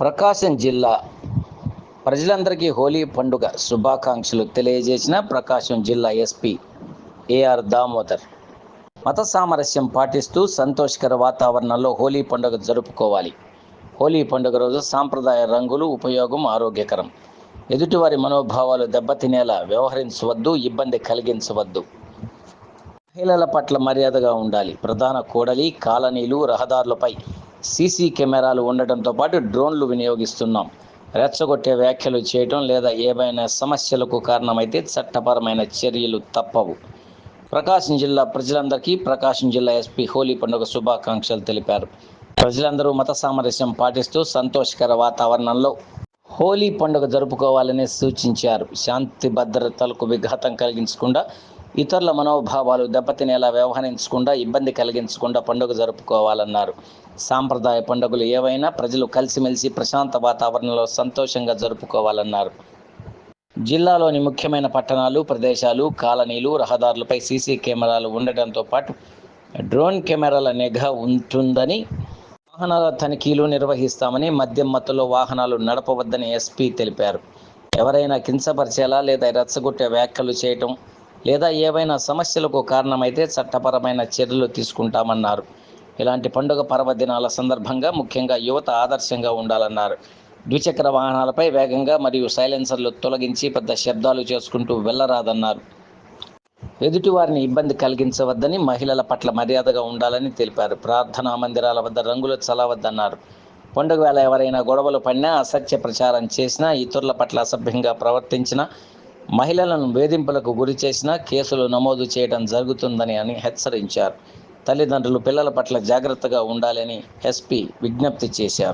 ప్రకాశం జిల్లా ప్రజలందరికీ హోలీ పండుగ శుభాకాంక్షలు తెలియజేసిన ప్రకాశం జిల్లా ఎస్పీ ఏఆర్ దామోదర్. మత సామరస్యం పాటిస్తూ సంతోషకర వాతావరణంలో హోలీ పండుగ జరుపుకోవాలి. హోలీ పండుగ రోజు సాంప్రదాయ రంగులు ఉపయోగం ఆరోగ్యకరం. ఎదుటివారి మనోభావాలు దెబ్బతినేలా వ్యవహరించవద్దు ఇబ్బంది కలిగించవద్దు. మహిళల పట్ల మర్యాదగా ఉండాలి. ప్రధాన కూడలి కాలనీలు రహదారులపై సీసీ కెమెరాలు ఉండటంతో పాటు డ్రోన్లు వినియోగిస్తున్నాం. రెచ్చగొట్టే వ్యాఖ్యలు చేయటం లేదా ఏవైనా సమస్యలకు కారణమైతే చట్టపరమైన చర్యలు తప్పవు. ప్రకాశం జిల్లా ప్రజలందరికీ ప్రకాశం జిల్లా ఎస్పీ హోలీ పండుగ శుభాకాంక్షలు తెలిపారు. ప్రజలందరూ మత సామరస్యం పాటిస్తూ సంతోషకర వాతావరణంలో హోలీ పండుగ జరుపుకోవాలని సూచించారు. శాంతి భద్రతలకు విఘాతం కలిగించకుండా ఇతరుల మనోభావాలు దెబ్బతినేలా వ్యవహరించకుండా ఇబ్బంది కలిగించకుండా పండుగ జరుపుకోవాలన్నారు. సాంప్రదాయ పండుగలు ఏవైనా ప్రజలు కలిసిమెలిసి ప్రశాంత వాతావరణంలో సంతోషంగా జరుపుకోవాలన్నారు. జిల్లాలోని ముఖ్యమైన పట్టణాలు ప్రదేశాలు కాలనీలు రహదారులపై సీసీ కెమెరాలు ఉండటంతో పాటు డ్రోన్ కెమెరాల నిఘా ఉంటుందని వాహనాల తనిఖీలు నిర్వహిస్తామని మద్యం మత్తులో వాహనాలు నడపవద్దని ఎస్పీ తెలిపారు. ఎవరైనా కించపరిచేలా లేదా రెచ్చగొట్టే వ్యాఖ్యలు చేయటం లేదా ఏవైనా సమస్యలకు కారణమైతే చట్టపరమైన చర్యలు తీసుకుంటామన్నారు. ఇలాంటి పండుగ పర్వదినాల సందర్భంగా ముఖ్యంగా యువత ఆదర్శంగా ఉండాలన్నారు. ద్విచక్ర వాహనాలపై వేగంగా మరియు సైలెన్సర్లు తొలగించి పెద్ద శబ్దాలు చేసుకుంటూ వెళ్ళరాదన్నారు. ఎదుటివారిని ఇబ్బంది కలిగించవద్దని మహిళల పట్ల మర్యాదగా ఉండాలని తెలిపారు. ప్రార్థనా మందిరాల వద్ద రంగులు చల్లవద్దన్నారు. పండుగ వేళ ఎవరైనా గొడవలు పడినా అసత్య ప్రచారం చేసినా ఇతరుల పట్ల అసభ్యంగా ప్రవర్తించినా మహిళలను వేధింపులకు గురి చేసినా కేసులు నమోదు చేయడం జరుగుతుందని అని హెచ్చరించారు. తల్లిదండ్రులు పిల్లల పట్ల జాగ్రత్తగా ఉండాలని ఎస్పీ విజ్ఞప్తి చేశారు.